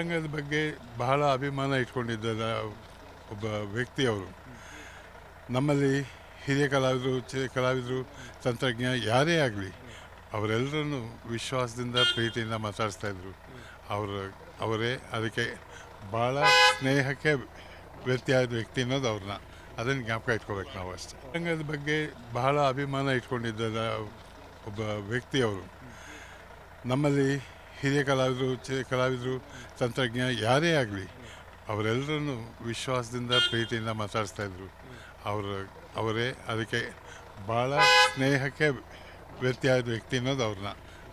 ರಂಗದ ಬಗ್ಗೆ ಬಹಳ ಅಭಿಮಾನ ಇಟ್ಕೊಂಡಿದ್ದ ಒಬ್ಬ ವ್ಯಕ್ತಿ ಅವರು. ನಮ್ಮಲ್ಲಿ ಹಿರಿಯ ಕಲಾವಿದರು, ಚಿರ ಕಲಾವಿದರು, ತಂತ್ರಜ್ಞ ಯಾರೇ ಆಗಲಿ, ಅವರೆಲ್ಲರನ್ನು ವಿಶ್ವಾಸದಿಂದ, ಪ್ರೀತಿಯಿಂದ ಮಾತಾಡಿಸ್ತಾ ಇದ್ರು. ಅವರ, ಅವರೇ ಅದಕ್ಕೆ ಭಾಳ ಸ್ನೇಹಕ್ಕೆ ವ್ಯಕ್ತಿಯಾದ ವ್ಯಕ್ತಿ ಅನ್ನೋದು ಅವ್ರನ್ನ. ಅದನ್ನು ಜ್ಞಾಪಕ ಇಟ್ಕೋಬೇಕು ನಾವು ಅಷ್ಟೇ. ರಂಗದ ಬಗ್ಗೆ ಬಹಳ ಅಭಿಮಾನ ಇಟ್ಕೊಂಡಿದ್ದ ಒಬ್ಬ ವ್ಯಕ್ತಿ ಅವರು. ನಮ್ಮಲ್ಲಿ ಹಿರಿಯ ಕಲಾವಿದರು ಕಲಾವಿದರು, ತಂತ್ರಜ್ಞ ಯಾರೇ ಆಗಲಿ ಅವರೆಲ್ಲರನ್ನು ವಿಶ್ವಾಸದಿಂದ, ಪ್ರೀತಿಯಿಂದ ಮಾತಾಡಿಸ್ತಾ ಇದ್ರು. ಅವರು, ಅವರೇ ಅದಕ್ಕೆ ಭಾಳ ಸ್ನೇಹಕ್ಕೆ ವ್ಯಕ್ತಿಯಾದ ವ್ಯಕ್ತಿ ಅನ್ನೋದು ಅವ್ರನ್ನ.